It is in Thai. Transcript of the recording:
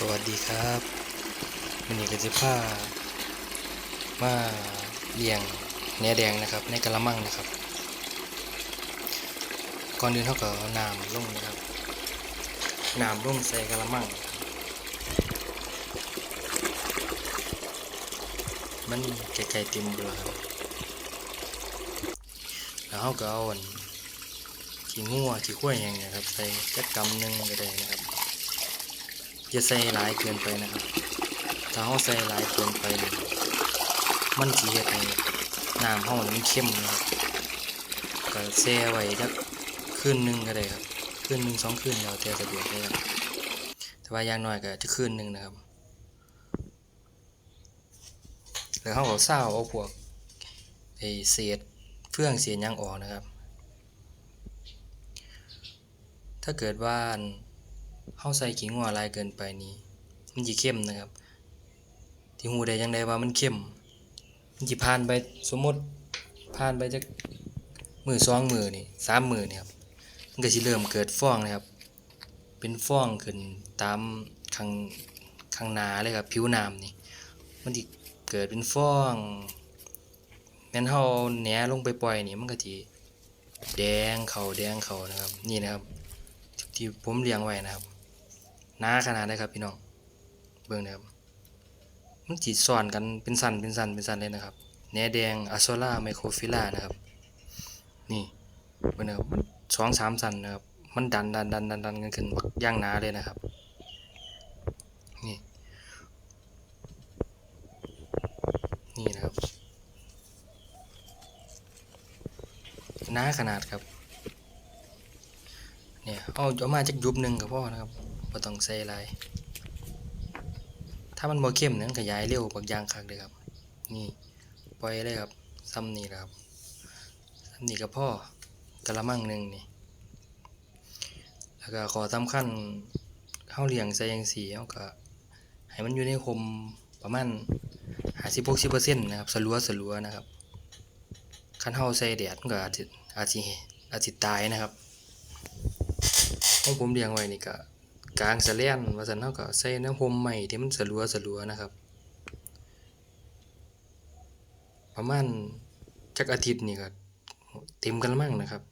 สวัสดีครับวันนี้ก็จะพามาเลี้ยงเนื้อแดงนะครับ ในกระมังนะครับ ก่อนอื่นเขาก็เอาน้ำลงนะครับน้ำลงใส่กระมัง มันไกลๆเต็มเลยครับแล้วเขาก็เอาอันขี้งัวขี้ข้วยอย่างเงี้ยครับใส่จักกำหนึ่งก็ได้นะครับ อย่าใส่หลายเกินไปนะครับ ถ้าเราใส่หลายเกินไปมันสิเฮ็ดให้น้ำเรามันเข้มนะครับก็แช่ไว้จักคืนหนึ่งก็ได้ครับคืนหนึ่งสองคืนแล้วแต่สะดวกเลยครับแต่ว่าอย่างน้อยก็จะคืนหนึ่งนะครับแล้วเราก็เศร้าเอาพวกไอเศษเฟื่องเศษหยังออกนะครับ ถ้าเกิดว่า เข้าใส่ขิงหัวลายเกินไปนี่มันจะเข้มนะครับ ที่หูได้ยังไดว่ามันเข้ม มันจะผ่านไปสมมติผ่านไปจากมือสองมือนี่สามมือนี่ครับ มันก็สิเริ่มเกิดฟองนะครับ เป็นฟองขึ้นตามข้างข้างหน้าเลยครับผิวน้ำนี่ มันจะเกิดเป็นฟองแม่นเฮาแหนลงไปปล่อยนี่มันก็สิแดงเขาแดงเขานะครับ นี่นะครับที่ผมเลี้ยงไว้นะครับ หนาขนาดได้ครับพี่น้องเบิ่งนะครับมันจีซ้อนกันเป็นสันเป็นสันเป็นสันเลยนะครับแหนแดงอะโซล่าไมโครฟิล่านะครับ นี่เบิ่งนะครับสองสามสันนะครับมันดันดันดันดันดันกันขึ้นบักย่างหนาเลยนะครับนี่นี่นะครับหนาขนาดครับเนี่ยเอาเอามาจากยุบหนึ่งก็พอนะครับ บ่ต้องใส่หลายถ้ามันบ่เข้มเนี่ยมันขยายเร็วบักยางคักเลยครับ นี่ปล่อยเลยครับซ้ำนี่แหละครับซ้ำนี่ก็พอกระมังหนึ่งนี่แล้วก็ขอสำคัญเฮาเลี้ยงใส่จังซี่เฮาก็ให้มันอยู่ในคมประมาณ50-60%นต์นะครับสลัวสลัวนะครับคันเฮาใส่แดดมันก็อาจสิอาจสิอาจสิตายนะครับของผมเลี้ยงไว้นี่ก็ กลางสะแลนว่าสั่นเท่าก็ใส่น้ำหมใหม่ที่มันสลัวสลัวนะครับ ประมาณจักอาทิตย์นี่ก็เต็มกันมั่งนะครับ